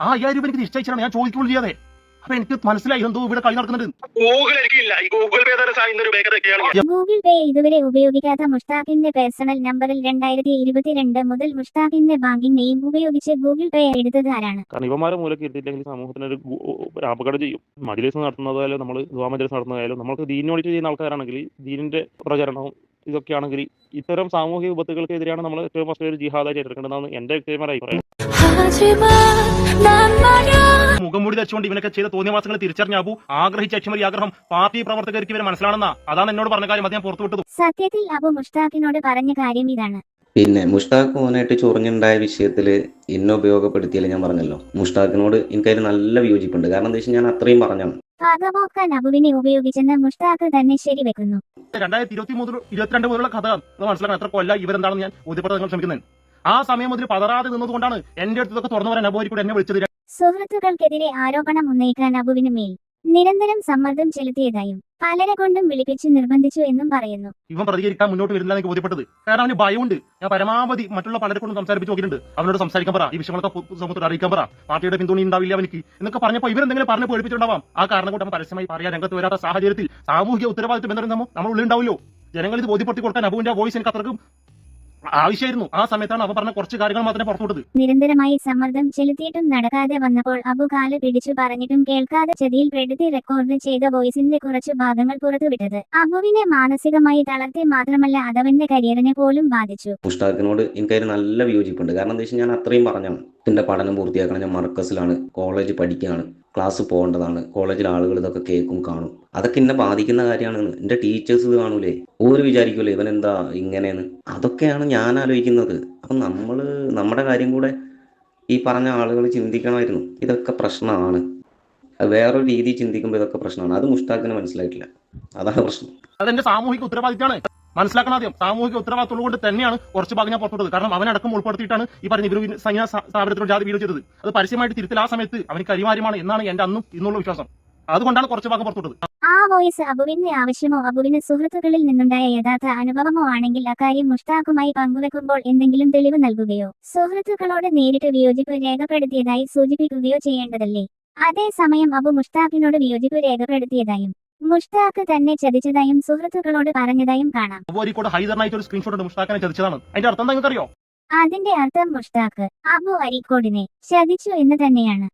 ആ അയ്യായിരം രൂപ എനിക്ക് നിശ്ചയിച്ചാണ് ഞാൻ ചോദിക്കുള്ളൂ ചെയ്യാതെ. അപ്പൊ എനിക്ക് മനസ്സിലായി എന്തോ ഇവിടെ കളി നടക്കുന്നുണ്ട്. ഗൂഗിൾ പേ ഗൂഗിൾ പേ ഇതുവരെ ഉപയോഗിക്കാത്ത മുഷ്താഖിന്റെ പേഴ്സണൽ നമ്പറിൽ രണ്ടായിരത്തി ഇരുപത്തിരണ്ട് മുതൽ മുഷ്താഖിന്റെ ബാങ്കിംഗ് നെയിം ഉപയോഗിച്ച് ഗൂഗിൾ പേ എടുത്തത് ആരാണ്? കാരണം ഇവന്മാരെ മൂലക്ക് ഇരുത്തിയില്ലെങ്കിൽ സമൂഹത്തിന് ഒരു അപകടം ചെയ്യും. മജിലിസ് നടത്തുന്നതായാലും നമ്മൾ ദുവാ മജിലിസ് നടത്തുന്നതായാലും നമുക്ക് ദീനിനോട് ചെയ്യുന്ന ആൾക്കാരാണെങ്കിൽ ദീനിന്റെ പ്രചരണവും ഇതൊക്കെയാണെങ്കിൽ ഇത്തരം സാമൂഹിക വിപത്തുകൾക്കെതിരെയാണ് നമ്മൾ ഏറ്റവും ഫസ്റ്റ് ഒരു ജിഹാദായിട്ട് എടുക്കേണ്ടതെന്നാണ് എന്റെ വ്യക്തിപരമായ അഭിപ്രായം മുഖം വെച്ചുകൊണ്ട് ഇവനൊക്കെ ചെയ്ത തോന്നിയ മാസങ്ങൾ തിരിച്ചറിഞ്ഞ അബു ആഗ്രഹിച്ച അക്ഷമരി ആഗ്രഹം പാർട്ടി പ്രവർത്തകർക്ക് ഇവരെ മനസ്സിലാണെന്നാ. അതാണ് എന്നോട് പറഞ്ഞ കാര്യം. അദ്ദേഹം പുറത്തുവിട്ടത് പുറത്തു സത്യത്തിൽ അബു മുഷ്താഖിനോട് പറഞ്ഞ കാര്യം ഇതാണ്. പിന്നെ മുഷ്താഖ് മോനായിട്ട് ചൊറിഞ്ഞുണ്ടായ വിഷയത്തിൽ എന്നെ ഉപയോഗപ്പെടുത്തിയല്ലേ ഞാൻ പറഞ്ഞല്ലോ. മുഷ്താഖിനോട് എനിക്കതിൽ നല്ല വിയോജിപ്പുണ്ട്. കാരണം എന്താ വെച്ചാൽ ഞാൻ അത്രയും പറഞ്ഞാണ് പകപോക്കാൻ അബുവിനെ ഉപയോഗിച്ചെന്ന് മുഷ്താഖ് തന്നെ ശരിവെക്കുന്നു രണ്ടായിരത്തി ഇരുപത്തി മുതൽ ഇരുപത്തിരണ്ട് മുതലുള്ള കഥ മനസ്സിലാക്കാൻ മനസ്സിലാക്കണം എത്ര കൊല്ല ഇവരെന്താണെന്ന് ഞാൻ ബോധ്യപ്പെടുത്താൻ നിങ്ങൾ ശ്രമിക്കുന്നത് ആ സമയം മുതൽ പതറാതെ നിന്നതുകൊണ്ടാണ് എന്റെ അടുത്തൊക്കെ തുറന്നു പറയാൻ അബോരിക്കൂടെ എന്നെ വിളിച്ചത്. സുഹൃത്തുക്കൾക്കെതിരെ ആരോപണം ഉന്നയിക്കാൻ അബുവിന് മേൽ. നിരന്തരം സമ്മർദ്ദം ചെലുത്തിയതായും പലരെ കൊണ്ടും വിളിപ്പിച്ച് നിർബന്ധിച്ചു എന്നും പറയുന്നു. ഇവൻ പ്രതികരിക്കാൻ മുന്നോട്ട് വരുന്നില്ല എനിക്ക് ബോധ്യപ്പെട്ടത്. കാരണം അവന് ഭയമുണ്ട്. ഞാൻ പരമാവധി മറ്റുള്ള പലരെ കൊണ്ടും സംസാരിപ്പിച്ച് നോക്കിയിട്ടുണ്ട്. അവനോട് സംസാരിക്കാൻ പറ. ഈ വിഷയങ്ങളൊക്കെ സമൂഹത്തോട് അറിയിക്കാൻ പറ. പാർട്ടിയുടെ പിന്തുണ ഉണ്ടാവില്ല അവനിക്ക്. എന്നൊക്കെ പറഞ്ഞപ്പോൾ ഇവരെന്തെങ്കിലും പറഞ്ഞ് പേടിപ്പിച്ചിട്ടുണ്ടാവാം. ആ കാരണം അവൻ പരസ്യമായി പറയാൻ രംഗത്ത് വരാത്ത സാഹചര്യത്തിൽ സാമൂഹിക ഉത്തരവാദിത്വം എന്നൊരു നമ്മൾ നമ്മൾ ഉള്ളിലുണ്ടാവില്ലോ ജനങ്ങൾ ഇത് ബോധ്യപ്പെടുത്തി കൊടുക്കാൻ അബുവിന്റെ വോയിസ് എനിക്ക് അത്രക്കും ആവശ്യമായിരുന്നു. ആ സമയത്താണ് അവ പറഞ്ഞ കുറച്ച് കാര്യങ്ങൾ മാത്രമേ പുറത്തുവിട്ടത്. നിരന്തരമായി സമ്മർദ്ദം ചെലുത്തിയിട്ടും നടക്കാതെ വന്നപ്പോൾ അബു കാൽ പിടിച്ചു പറഞ്ഞിട്ടും കേൾക്കാതെ ചതിയിൽപ്പെടുത്തി റെക്കോർഡ് ചെയ്ത വോയിസിന്റെ കുറച്ച് ഭാഗങ്ങൾ പുറത്തുവിട്ടത് അബുവിനെ മാനസികമായി തളർത്തി മാത്രമല്ല അതവന്റെ കരിയറിനെ പോലും ബാധിച്ചു. മുഷ്താഖിനോട് എനിക്കൊരു നല്ല വിയോജിപ്പുണ്ട്. കാരണം എന്താ വെച്ചാൽ ഞാൻ അത്രയും പറഞ്ഞാണ് എന്റെ പഠനം പൂർത്തിയാക്കണം. ഞാൻ മർക്കസിലാണ്. കോളേജ് പഠിക്കുകയാണ് ക്ലാസ് പോകേണ്ടതാണ്. കോളേജിലെ ആളുകൾ ഇതൊക്കെ കേൾക്കും കാണും. അതൊക്കെ എന്നെ ബാധിക്കുന്ന കാര്യമാണ്. എന്റെ ടീച്ചേഴ്സ് ഇത് കാണൂലേ? ഓര് വിചാരിക്കൂലേ ഇവൻ എന്താ ഇങ്ങനെയെന്ന്? അതൊക്കെയാണ് ഞാൻ ആലോചിക്കുന്നത്. അപ്പം നമ്മൾ നമ്മുടെ കാര്യം കൂടെ ഈ പറഞ്ഞ ആളുകൾ ചിന്തിക്കണമായിരുന്നു. ഇതൊക്കെ പ്രശ്നമാണ്. വേറൊരു രീതി ചിന്തിക്കുമ്പോൾ ഇതൊക്കെ പ്രശ്നമാണ്. അത് മുഷ്ടാക്കിന് മനസ്സിലായിട്ടില്ല. അതാണ് പ്രശ്നം. അതെന്റെ സാമൂഹിക ഉത്തരവാദിത്തമാണ് മനസ്സിലാക്കണം ആദ്യം. സാമൂഹിക ഉത്തരവാദിത്തമുള്ളത് കൊണ്ട് തന്നെയാണ് കുറച്ച് ഭാഗം ഞാൻ പുറത്തുവിട്ടത്. കാരണം അവനടക്കം ഉൾപ്പെടുത്തിയിട്ടാണ് ഈ പറഞ്ഞ ഇവർ സൈന്യ സ്ഥാപനത്തിലൂടെ ജാതി വീഡിയോ ചെയ്തത്. അത് പരസ്യമായിട്ട് തിരുത്തൽ ആ സമയത്ത് അവന് കരിമാര്യമാണ് എന്നാണ് എന്റെ അന്നും ഇന്നുള്ള വിശ്വാസം. അതുകൊണ്ടാണ് കുറച്ച് ഭാഗം പുറത്തുവിട്ടത്. ആ വോയിസ് അബുവിന്റെ ആവശ്യമോ അബുവിന് സുഹൃത്തുക്കളിൽ നിന്നുണ്ടായ യഥാർത്ഥ അനുഭവമോ ആണെങ്കിൽ അക്കാര്യം മുഷ്താഖുമായി പങ്കുവെക്കുമ്പോൾ എന്തെങ്കിലും തെളിവ് നൽകുകയോ സുഹൃത്തുക്കളോട് നേരിട്ട് വിയോജിപ്പ് രേഖപ്പെടുത്തിയതായി സൂചിപ്പിക്കുകയോ ചെയ്യേണ്ടതല്ലേ? അതേസമയം അബു മുഷ്താഖിനോട് വിയോജിപ്പ് രേഖപ്പെടുത്തിയതായും മുഷ്താഖ് തന്നെ ചതിച്ചതായും സുഹൃത്തുക്കളോട് പറഞ്ഞതായും കാണാം. ഹൈദറിനായിട്ട് ഒരു സ്ക്രീൻഷോട്ട് ഉണ്ട് മുഷ്താഖിനെ ചതിച്ചതാണ്. അതിന്റെ അർത്ഥം എന്താ അതിന്റെ അർത്ഥം മുഷ്താഖ് അബു അരിക്കോടിനെ ചതിച്ചു എന്ന് തന്നെയാണ്.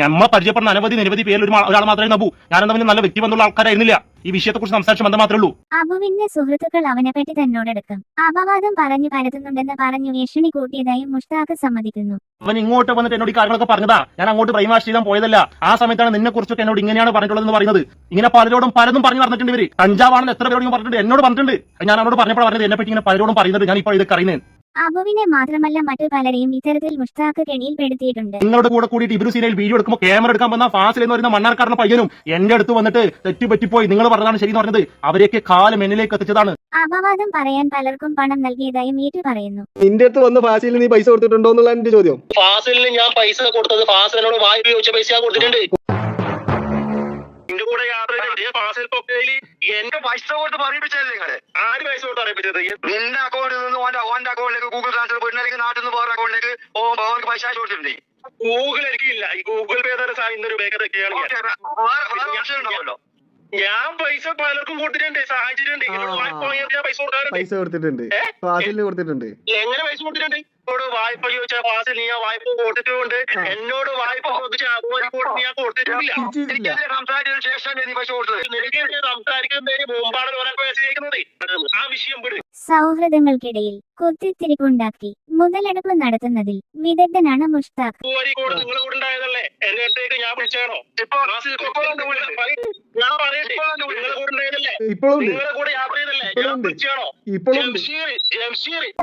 നമ്മൾ പരിചയപ്പെടുന്ന അനവധി നിരവധി പേരിൽ ഒരു ഒരാൾ മാത്രമേ നബു. ഞാനെന്താ പിന്നെ നല്ല വ്യക്തിബന്ധമുള്ള ആൾക്കാരായിരുന്നില്ല. ഈ വിഷയത്തെ കുറിച്ച് സംസാരിച്ച ബന്ധം മാത്രമേ ഉള്ളൂ അബുവിന്റെ സുഹൃത്തുക്കൾ അവനെ പറ്റി തന്നോടെടുക്കും അപവാദം പറഞ്ഞു പരത്തുന്നുണ്ടെന്ന് പറഞ്ഞു ഭീഷണി കൂട്ടിയതായും മുഷ്താഖ് സമ്മതിക്കുന്നു. അവൻ ഇങ്ങോട്ട് വന്നിട്ട് എന്നോട് ഈ കാര്യങ്ങളൊക്കെ പറഞ്ഞതാ. ഞാൻ അങ്ങോട്ട് പ്രൈമാഷ് ചെയ്താൽ പോയതല്ല. ആ സമയത്താണ് നിന്നെ കുറിച്ചൊക്കെ എന്നോട് ഇങ്ങനെയാണ് പറഞ്ഞിട്ടുള്ളതെന്ന് പറയുന്നത്. ഇങ്ങനെ പലരോടും പലതും പറഞ്ഞു പറഞ്ഞിട്ടുണ്ട് ഇവർ. കഞ്ചാവാണെന്ന് എത്ര പേരോടും പറഞ്ഞിട്ടുണ്ട്. എന്നോട് പറഞ്ഞിട്ടുണ്ട്. ഞാൻ അവനോട് പറഞ്ഞപ്പോൾ പറഞ്ഞത്. എന്നെ പറ്റി ഇങ്ങനെ പലരോടും പറയുന്നത്. ഞാൻ ഇപ്പോൾ ഇതൊക്കെ അറിയുന്നത് അബുവിനെ മാത്രമല്ല മറ്റു പലരെയും ഇത്തരത്തിൽ മുഷ്താഖ് കെണിയിൽപ്പെടുത്തിയിട്ടുണ്ട്. നിങ്ങളുടെ കൂടെ കൂടിയിട്ട് ഇബ്രു സീനയിൽ വീഡിയോ എടുക്കുമ്പോൾ ക്യാമറ എടുക്കാൻ വന്ന ഫാസിൽ എന്ന് പറയുന്ന മണ്ണാർക്കാരന്റെ പയ്യനും എന്റെ അടുത്ത് വന്നിട്ട് തെറ്റുപറ്റിപ്പോയി. നിങ്ങൾ പറഞ്ഞതാണ് ശരി എന്ന് പറഞ്ഞത്. അവരെയൊക്കെ കാലം എന്നിലേക്ക് എത്തിച്ചതാണ് അപവാദം പറയാൻ പലർക്കും പണം നൽകിയതായും ഏറ്റു പറയുന്നു. നിന്റെ അടുത്ത് വന്ന് ഫാസിൽ നീ പൈസ കൊടുത്തിട്ടുണ്ടോ എന്നുള്ള എന്റെ ചോദ്യം. ഫാസിലിന് ഞാൻ പൈസ കൊടുത്തത് ഫാസിലിനോട് വായി ചോദിച്ച പൈസ ഞാൻ കൊടുത്തിട്ടുണ്ട്. എന്റെ കൂടെ യാത്ര ഫാസിൽ കൊക്കയിൽ എന്റെ പൈസ കൊടുത്ത് പറയിപ്പിച്ചല്ലേ നിങ്ങൾ? ആര് പൈസ കൊടുത്ത് അറിയിപ്പിച്ചത്? നിന്റെ അക്കൗണ്ടിൽ നിന്ന് ഓന്റെ ഓന്റെ അക്കൗണ്ടിലേക്ക് ഗൂഗിൾ ട്രാൻസ്ഫർ പോയിട്ടുണ്ടെങ്കിൽ നാട്ടിൽ നിന്ന് വേറെ അക്കൗണ്ടിലേക്ക് ഓ അവർക്ക് പൈസ കൊടുത്തിട്ടുണ്ട്. ഗൂഗിൾ എനിക്കില്ല ഈ ഗൂഗിൾ പേ തന്നെ ഇന്നൊരു ബേക്കറൊക്കെയാണ് ഞാൻ. പൈസ പലർക്കും കൊടുത്തിട്ടുണ്ട് സാഹചര്യം പൈസ കൊടുക്കാറുണ്ട് പൈസ കൊടുത്തിട്ടുണ്ട്. ഏ? കൊടുത്തിട്ടുണ്ട്. എങ്ങനെ പൈസ കൊടുത്തിട്ടുണ്ട്? എന്നോട് വായ്പ ചോദിച്ചാൽ ക്ലാസ്സിൽ നീ ആ വായ്പ കൊടുത്തിട്ടുണ്ട്. എന്നോട് വായ്പ ചോദിച്ച അബോരിക്കോട് നീ ആ കൊടുത്തിട്ടില്ല. എനിക്കെതിരെ സംസാരിച്ചതിന് ശേഷം നീ പക്ഷെ കൊടുത്തത് നിനക്കെതിരെ സംസാരിക്കുന്നതിന് മുമ്പാണ് ഒരാൾക്ക് ആ വിഷയം വിട്. സൗഹൃദങ്ങൾക്കിടയിൽ കുത്തിത്തിരിപ്പുണ്ടാക്കി മുതലെടുപ്പ് നടത്തുന്നതിൽ വിദഗ്ധനാണ് മുഷ്താഖ്. ഉണ്ടായതല്ലേ? എന്റെ അടുത്തേക്ക് ഞാൻ വിളിച്ചാണോ ഞാൻ പറയട്ടെ. നിങ്ങളെ കൂടെ ഉണ്ടായതല്ലേ? നിങ്ങളെ യാത്ര ചെയ്തല്ലേ ഞാൻ. വിളിച്ചാണോ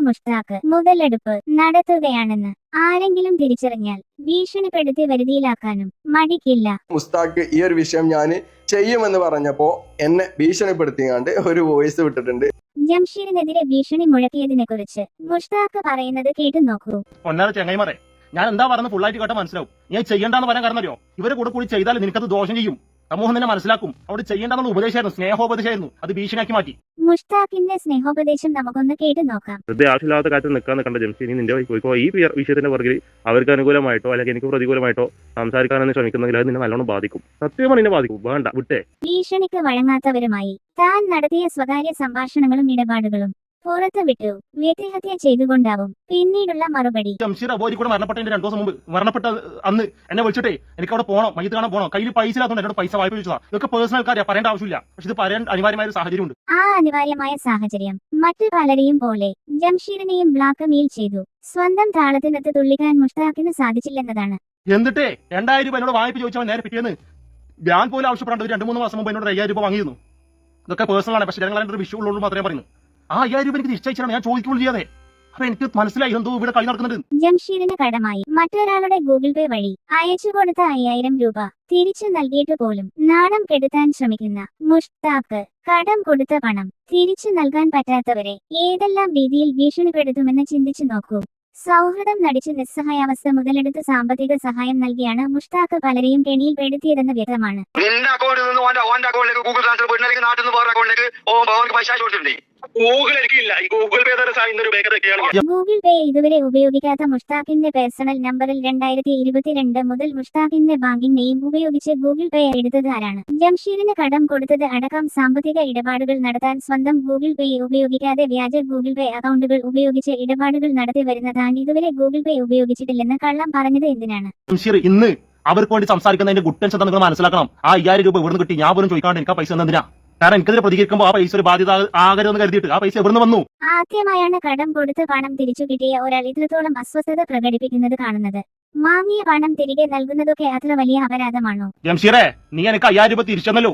മുഷ്താഖ് മുതലെടുപ്പ് നടത്തുകയാണെന്ന് ആരെങ്കിലും തിരിച്ചറിഞ്ഞാൽ ഭീഷണിപ്പെടുത്തി വരുതിയിലാക്കാനും മടിക്കില്ല. മുസ്താഖ് ഈ ഒരു വിഷയം ഞാൻ ചെയ്യുമെന്ന് പറഞ്ഞപ്പോ എന്നെ ഭീഷണിപ്പെടുത്തിയാണ്ട് ഒരു വോയിസ് വിട്ടിട്ടുണ്ട്. ജംഷീദിനെതിരെ ഭീഷണി മുഴക്കിയതിനെ കുറിച്ച് മുഷ്താഖ് പറയുന്നത് കേട്ടു നോക്കൂ. ഒന്നാമത് ചെങ്ങൈമറേ ഞാൻ എന്താ പറയുന്നത് ഫുള്ളായിട്ട് കേട്ടാൽ മനസ്സിലാവും. ഞാൻ ചെയ്യണ്ടെന്ന് പറയാൻ കാരണം അറിയോ? ഇവരെ കൂടെ കൂടി ചെയ്താൽ നിനക്കത് ദോഷം ചെയ്യും. സമൂഹം തന്നെ മനസ്സിലാക്കും. അവിടെ ചെയ്യേണ്ടെന്നുള്ള ഉപദേശമായിരുന്നു. സ്നേഹോപദേശമായിരുന്നു. അത് ഭീഷണിയാക്കി മാറ്റി. മുഷ്താഖിന്റെ സ്നേഹോപദേശം നമുക്കൊന്ന് കേട്ട് നോക്കാം. വെറുതെ ആവശ്യമില്ലാത്ത കാര്യത്തിൽ നിൽക്കാൻ നിൽക്കേണ്ട ജംഷി ഇനി നിന്റെ പോയിക്കോ. ഈ വിഷയത്തിന്റെ പുറകിൽ അവർക്ക് അനുകൂലമായിട്ടോ അല്ലെങ്കിൽ എനിക്ക് പ്രതികൂലമായിട്ടോ സംസാരിക്കാനെന്ന് ശ്രമിക്കുന്നെങ്കിൽ അത് നിന്നെ നല്ലോണം ബാധിക്കും. സത്യമാണ് നിന്നെ ബാധിക്കും. വേണ്ട വിട്ടേ. ഭീഷണിക്ക് വഴങ്ങാത്തവരുമായി. താൻ നടത്തിയ സ്വകാര്യ സംഭാഷണങ്ങളും ഇടപാടുകളും. പുറത്തു വിട്ടു. വ്യക്തിഹത്യ ചെയ്തുകൊണ്ടാവും. പിന്നീടുള്ള മറുപടി. ജംഷീർ അബോരി കൂടെ മരണപ്പെട്ടതിന്റെ രണ്ടു ദിവസം മുമ്പ് മരണപ്പെട്ട അന്ന് എന്നെ വിളിച്ചിട്ടേ എനിക്ക് അവിടെ പോകണം മയ്യത്ത് കാണാൻ പോകണം കയ്യിൽ പൈസ ഇല്ലാത്തതുകൊണ്ട് എന്നോട് പൈസ വായ്പ ചോദിച്ചതാ. ഇതൊക്കെ പേഴ്സണൽ കാര്യം പറയേണ്ട ആവശ്യമില്ല. പക്ഷെ ഇത് പറയാൻ അനിവാര്യമായ ഒരു സാഹചര്യമുണ്ട് ആ അനിവാര്യമായ സാഹചര്യം. മറ്റു പലരെയും പോലെ ജംഷീറിനെയും ബ്ലാക്ക് മെയിൽ ചെയ്തു. സ്വന്തം താളത്തിനത്ത് തുള്ളിക്കാൻ മുഷ്താഖിന് സാധിച്ചില്ലെന്നതാണ്. എന്നിട്ടേ രണ്ടായിരം രൂപ എന്നോട് വായ്പ ചോദിച്ചവൻ നേരെ പിറ്റേന്ന് ഞാൻ പോലും ആവശ്യപ്പെടാണ്ട് രണ്ട് മൂന്ന് മാസം മുമ്പ് എന്നോട് അയ്യായിരം രൂപ വാങ്ങിയിരുന്നു. ഇതൊക്കെ പേഴ്സണൽ ആണ്. പക്ഷെ ജനങ്ങൾ ഒരു വിഷയം ഉള്ളൂ മാത്രമേ പറയുന്നു. ആ അയ്യായിരം രൂപ എനിക്ക് തിരിച്ചയച്ചാണ് ഞാൻ ചോദിക്കുമ്പോൾ ചെയ്യാതെ. അപ്പൊ എനിക്ക് മനസ്സിലായി എന്തോ ഇവിടെ കളി നടക്കുന്നുണ്ട് ജംഷീദിന് കടമായി. മറ്റൊരാളുടെ ഗൂഗിൾ പേ വഴി അയച്ചു കൊടുത്ത അയ്യായിരം രൂപ തിരിച്ചു നൽകിയിട്ട് പോലും നാണം കെടുത്താൻ ശ്രമിക്കുന്ന മുഷ്താഖ് കടം കൊടുത്ത പണം തിരിച്ചു നൽകാൻ പറ്റാത്തവരെ ഏതെല്ലാം രീതിയിൽ ഭീഷണിപ്പെടുത്തുമെന്ന് ചിന്തിച്ചു നോക്കൂ. സൗഹൃദം നടിച്ച് നിസ്സഹായാവസ്ഥ മുതലെടുത്ത് സാമ്പത്തിക സഹായം നൽകിയാണ് മുഷ്താഖ് പലരെയും കെണിയിൽ പെടുത്തിയതെന്ന് വ്യക്തമാണ്. നിന്റെ അക്കൗണ്ടിൽ നിന്ന് ഓന്റെ അക്കൗണ്ടിലേക്ക് ഗൂഗിൾ ട്രാൻസ്ഫർ നാട്ടിൽ നിന്ന് വേറെ അക്കൗണ്ടിലേക്ക് പൈസ ഗൂഗിൾ എനിക്കില്ല ഈ ഗൂഗിൾ പേ തന്നെ ഇന്നൊരു ബേക്കറൊക്കെയാണ് ഗൂഗിൾ പേ ഇതുവരെ ഉപയോഗിക്കാത്ത മുഷ്താഖിന്റെ പേഴ്സണൽ നമ്പറിൽ രണ്ടായിരത്തി ഇരുപത്തിരണ്ട് മുതൽ മുഷ്താഖിന്റെ ബാങ്കിംഗ് നെയിം ഉപയോഗിച്ച് ഗൂഗിൾ പേ എടുത്തത് ആരാണ്? ജംഷീറിന് കടം കൊടുത്തത് അടക്കം സാമ്പത്തിക ഇടപാടുകൾ നടത്താൻ സ്വന്തം ഗൂഗിൾ പേ ഉപയോഗിക്കാതെ വ്യാജ ഗൂഗിൾ പേ അക്കൗണ്ടുകൾ ഉപയോഗിച്ച് ഇടപാടുകൾ നടത്തി വരുന്നതാണ് ഇതുവരെ ഗൂഗിൾ പേ ഉപയോഗിച്ചിട്ടില്ലെന്ന് കള്ളം പറഞ്ഞത് എന്തിനാണ്? ജംഷീർ ഇന്ന് അവർക്ക് വേണ്ടി സംസാരിക്കുന്നതിന്റെ ഗുട്ടൻസ് നിങ്ങൾ മനസ്സിലാക്കണം. ആ അയ്യായിരം രൂപ ഇവിടുന്ന് കിട്ടി. ഞാൻ പോലും ചോദിക്കാണ്ട് എനിക്ക് ആ പൈസ എന്തിനാ കാരണം എനിക്കെതിരെ പ്രതികരിക്കുമ്പോൾ ആ പൈസ ഒരു ബാധ്യത ആകരുതെന്ന് കരുതിയിട്ട് ആ പൈസ എവിടുന്ന് വന്നു? ആദ്യമായാണ് കടം കൊടുത്ത് പണം തിരിച്ചു കിട്ടിയ ഒരാൾ ഇത്രത്തോളം അസ്വസ്ഥത പ്രകടിപ്പിക്കുന്നത് കാണുന്നത്. മാങ്ങിയ പണം തിരികെ നൽകുന്നതൊക്കെ അത്ര വലിയ അപരാധമാണോ? ജംഷീറെ നീ എനിക്ക് അയ്യായിരം രൂപ തിരിച്ചെന്നല്ലോ.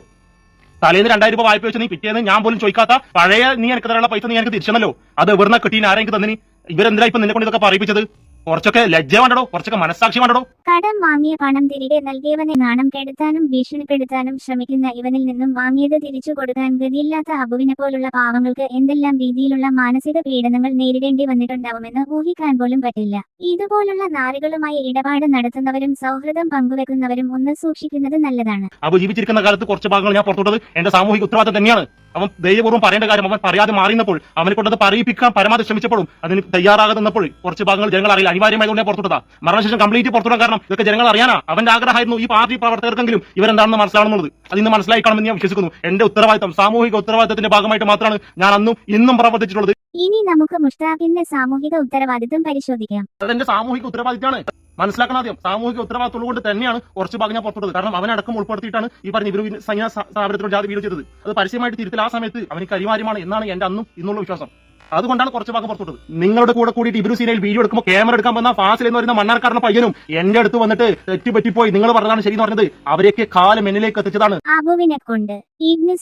തലേന്ന് രണ്ടായിരം രൂപ വായ്പ വെച്ച് നീ പിറ്റേന്ന് ഞാൻ പോലും ചോദിക്കാത്ത പഴയ നീ എനിക്ക് തരാനുള്ള പൈസ നീ എനിക്ക് തിരിച്ചെന്നല്ലോ. അത് എവിടുന്ന കിട്ടീന്? ആരെങ്കിലും തന്നിന്? ഇവരെന്തിനാ ഇപ്പൊ നിന്നെ കൊണ്ട് ഇതൊക്കെ പറയിപ്പിച്ചത്? കുറച്ചൊക്കെ ലജ്ജ വേണ്ടടോ കുറച്ചൊക്കെ മനസ്സാക്ഷി വേണ്ടടോ. കടം വാങ്ങിയ പണം തിരികെ നൽകിയവനെ നാണം കെടുത്താനും ഭീഷണിപ്പെടുത്താനും ശ്രമിക്കുന്ന ഇവനിൽ നിന്നും വാങ്ങിയത് തിരിച്ചു കൊടുക്കാൻ ഗതിയില്ലാത്ത അബുവിനെ പോലുള്ള പാവങ്ങൾക്ക് എന്തെല്ലാം രീതിയിലുള്ള മാനസിക പീഡനങ്ങൾ നേരിടേണ്ടി വന്നിട്ടുണ്ടാവുമെന്ന് ഊഹിക്കാൻ പോലും പറ്റില്ല. ഇതുപോലുള്ള നാറികളുമായി ഇടപാട് നടത്തുന്നവരും സൗഹൃദം പങ്കുവെക്കുന്നവരും ഒന്ന് സൂക്ഷിക്കുന്നത് നല്ലതാണ്. അബു ജീവിച്ചിരിക്കുന്ന കാലത്ത് കുറച്ച് ഭാഗങ്ങൾ ഞാൻ പുറത്തുവിട്ടത് എന്റെ സാമൂഹിക ഉത്തരവാദിത്തം തന്നെയാണ്. അവൻ ധൈര്യപൂർവം പറയേണ്ട കാര്യം അവൻ പറയാതെ മാറിയപ്പോൾ അവനെ കൊണ്ടത് പറയിപ്പിക്കാൻ പരമാവധി ശ്രമിച്ചപ്പോഴും അതിന് തയ്യാറാകാതെ നിന്നപ്പോൾ കുറച്ച് ഭാഗങ്ങൾ ജനങ്ങൾ അറിയില്ല. അനിവാര്യമായതുകൊണ്ട് ഞാൻ പുറത്തുവിട്ടതാ. മരണശേഷം കംപ്ലീറ്റ് പുറത്തുവിടാൻ കാരണം ഇതൊക്കെ ജനങ്ങൾ അറിയാനാ. അവന്റെ ആഗ്രഹമായിരുന്നു ഈ പാർട്ടി പ്രവർത്തകർക്കെങ്കിലും ഇവരെന്താണെന്ന് മനസ്സിലാണെന്നുള്ളത് അത് ഇന്ന് മനസ്സിലായി കാണുമെന്ന് ഞാൻ വിശ്വസിക്കുന്നു. എന്റെ ഉത്തരവാദിത്തം സാമൂഹിക ഉത്തരവാദിത്തത്തിന്റെ ഭാഗമായിട്ട് മാത്രമാണ് ഞാൻ അന്നും ഇന്നും പ്രവർത്തിച്ചിട്ടുള്ളത്. ഇനി നമുക്ക് മുഷ്താഖിന്റെ സാമൂഹിക ഉത്തരവാദിത്വം പരിശോധിക്കാം. അതെന്റെ സാമൂഹിക ഉത്തരവാദിത്തമാണ് മനസ്സിലാക്കണം ആദ്യം. സാമൂഹിക ഉത്തരവാദിത്തം കൊണ്ട് തന്നെയാണ് കുറച്ച് ഭാഗം ഞാൻ പുറത്തുവിട്ടത്. കാരണം അവനടക്കം ഉൾപ്പെടുത്തിയിട്ടാണ് ഈ പറഞ്ഞ ഇവർ സൈന്യ സ്ഥാപനത്തിനോട് ജാതി വീട് ചെയ്തത്. അത് പരസ്യമായിട്ട് തിരുത്തൽ ആ സമയത്ത് അവനിക്ക് അനിവാര്യമാണ് എന്നാണ് എന്റെ അന്നും ഇന്നുള്ള വിശ്വാസം. അതുകൊണ്ടാണ് കുറച്ച് ഭാഗം പുറത്തുവിട്ടത്. നിങ്ങളുടെ കൂടെ കൂടിയിട്ട് ഇബ്രു സീനയിൽ വീഡിയോ എടുക്കുമ്പോൾ ക്യാമറ എടുക്കാൻ വന്ന ഫാസിൽ എന്ന് പറയുന്ന മണ്ണാർക്കാരുടെ പയ്യനും എന്റെ അടുത്ത് വന്നിട്ട് തെറ്റുപറ്റിപ്പോയി നിങ്ങൾ പറഞ്ഞതാണ് ശരി എന്ന് പറഞ്ഞത്. അവരെയൊക്കെ കാലം എന്നിലേക്ക് എത്തിച്ചതാണ്. അബുവിനെ കൊണ്ട്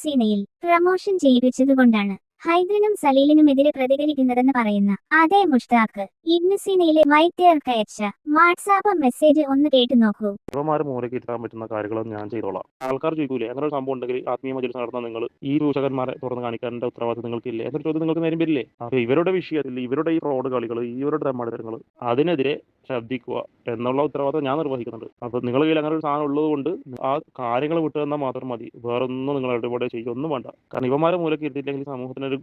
സീനയിൽ പ്രമോഷൻ ചെയ്യിപ്പിച്ചതുകൊണ്ടാണ് ഹൈദറിനും സലീലിനുമെതിരെ പ്രതികരിക്കുന്നതെന്ന് പറയുന്ന അതേ മുഷ്താഖ് ഇബ്നു സീനയിലെ വൈദ്യർക്ക് അയച്ച വാട്സാപ്പ് മെസ്സേജ് ഒന്ന് കേട്ടു നോക്കൂ. പറ്റുന്ന കാര്യങ്ങളും ഞാൻ ചെയ്തോളാം. ആൾക്കാർ ചോദിക്കൂലേ? അങ്ങനെ ഒരു സംഭവം ഉണ്ടെങ്കിൽ ആത്മീയ മജലിസ് നടന്ന നിങ്ങൾ ഈ ദൂഷകന്മാരെ തുറന്ന് കാണിക്കാനുള്ള ഉത്തരവാദിത്തം നിങ്ങൾക്കില്ലേ? എന്നൊരു ചോദ്യം നിങ്ങൾക്ക് നേരം വരില്ലേ? ഇവരുടെ വിഷയത്തിൽ ഇവരുടെ ഈ ഫ്രോഡ് കളികൾ ഇവരുടെ തെമ്മാടിത്തരങ്ങൾ അതിനെതിരെ ശ്രദ്ധിക്കുക എന്നുള്ള ഉത്തരവാദിത്തം ഞാൻ നിർവഹിക്കുന്നുണ്ട്. അപ്പൊ നിങ്ങളുടെ കയ്യിൽ അങ്ങനെ ഒരു സാധനം ഉള്ളത് കൊണ്ട് ആ കാര്യങ്ങൾ വിട്ടു തന്നാൽ മാത്രം മതി. വേറൊന്നും നിങ്ങൾ ഇടപെടെ ചെയ്യുക ഒന്നും വേണ്ട. കാരണം ഇവന്മാരെ മൂലയ്ക്ക് ഇരുത്തിയില്ലെങ്കിൽ സമൂഹത്തിന് ഒരു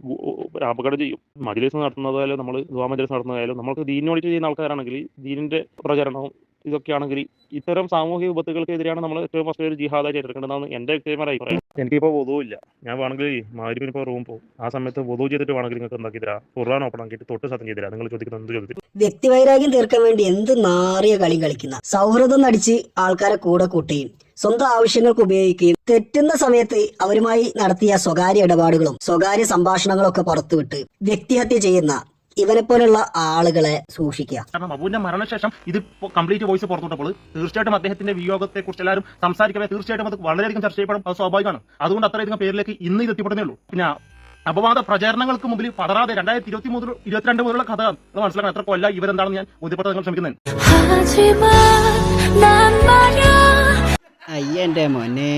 അപകടം ചെയ്യും. മജിലിസ് നടത്തുന്നതായാലും നമ്മൾ ദുവാ മജിലിസ് നടത്തുന്നതായാലും നമ്മൾക്ക് ദീനോട് ചെയ്യുന്ന ആൾക്കാരാണെങ്കിൽ ദീനിന്റെ പ്രചരണവും ഇതൊക്കെയാണെങ്കിൽ ഇത്തരം സാമൂഹിക വിപത്തുകൾക്കെതിരെയാണ് നമ്മൾ ഏറ്റവും ഫസ്റ്റ് ഒരു ജിഹാദായിട്ട് എടുക്കേണ്ടതെന്നാണ് എന്റെ വ്യക്തിപരമായി പറയുന്നത് എനിക്കിപ്പോൾ വധുവില്ല ഞാൻ വേണമെങ്കിൽ മാരിപ്പിന് ഇപ്പോൾ റൂം പോകും ആ സമയത്ത് വധു ചെയ്തിട്ട് വേണമെങ്കിൽ നിങ്ങൾക്ക് എന്താക്കി തരാം ഖുർആൻ ഓപ്പൺ ആക്കിയിട്ട് തൊട്ട് സത്യം ചെയ്തില്ല. നിങ്ങൾ ചോദിക്കുന്ന എന്ത് ചോദിച്ചു? വ്യക്തിവൈരാഗ്യം തീർക്കാൻ വേണ്ടി എന്ത് നാറിയ കളി കളിക്കുന്ന സൗഹൃദം നടിച്ച് ആൾക്കാരെ കൂടെ കൂട്ടുകയും സ്വന്തം ആവശ്യങ്ങൾക്ക് ഉപയോഗിക്കുകയും തെറ്റുന്ന സമയത്ത് അവരുമായി നടത്തിയ സ്വകാര്യ ഇടപാടുകളും സ്വകാര്യ സംഭാഷണങ്ങളും ഒക്കെ പുറത്തുവിട്ട് വ്യക്തിഹത്യ ചെയ്യുന്ന ഇവനെ പോലുള്ള ആളുകളെ സൂക്ഷിക്കുക. കാരണം അബുവിന്റെ മരണശേഷം ഇത് കംപ്ലീറ്റ് വോയിസ് പുറത്തുവിട്ടപ്പോൾ തീർച്ചയായിട്ടും അദ്ദേഹത്തിന്റെ വിയോഗത്തെ കുറിച്ച് എല്ലാവരും സംസാരിക്കവേ തീർച്ചയായിട്ടും അത് വളരെയധികം ചർച്ച ചെയ്യപ്പെടും അത് സ്വാഭാവികമാണ്. അതുകൊണ്ട് അത്രയധികം പേരിലേക്ക് ഇന്ന് ഇത് എത്തിപ്പെടുന്നേ ഉള്ളൂ. പിന്നെ അപവാദ പ്രചാരണങ്ങൾക്ക് മുമ്പിൽ പതറാതെ രണ്ടായിരത്തി ഇരുപത്തി മൂന്ന് ഇരുപത്തിരണ്ട് മുതലുള്ള കഥ നമ്മൾ മനസ്സിലാക്കണം എത്ര കൊല്ല ഇവരെന്താണെന്ന് ഞാൻ ബോധ്യപ്പെടുത്താൻ നിങ്ങൾ ശ്രമിക്കുന്നത് അയ്യന്റെ മോനെ.